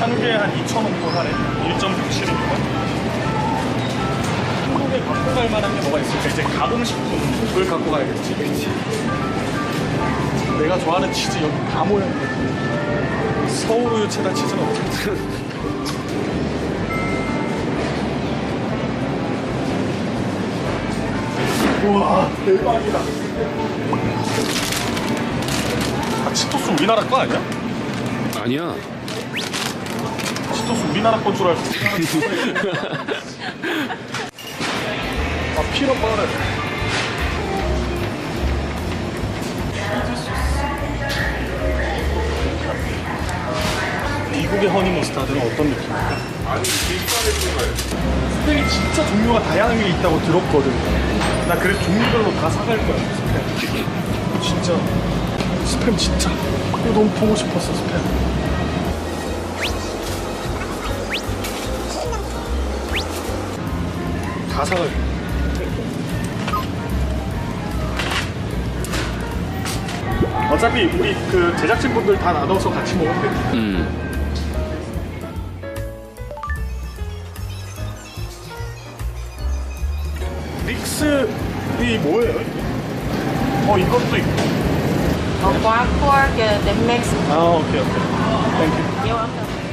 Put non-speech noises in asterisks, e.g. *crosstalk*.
한 개에 한 2,000원 하네. 1.67인가? 한국에 갖고 갈 만한 게 뭐가 있을까? 이제 가공식품을 갖고 가야겠지. 그치? 내가 좋아하는 치즈 여기 다 모였네. 서울 우유 체다 치즈는 없겠지. *laughs* 우와, 대박이다. 아, 치토스 우리나라 거 아니야? 아니야. 치토스 우리나라 건 줄 알고. 아, 피넛 버터. 미국의 허니 머스타드는 어떤 느낌일까? 스팸이 진짜 종류가 다양하게 있다고 들었거든. 나 그래서 종류별로 다 사갈 거야, 스팸. 진짜. 스팸 진짜. 이거 너무 보고 싶었어, 스팸. 거야. 어차피 우리 그 제작진분들 다 나눠서 같이 먹으면 돼. 음. 믹스이 뭐예요? 어 이것도 있고. Uh, the mix. 아 오케이 오케이. 땡큐.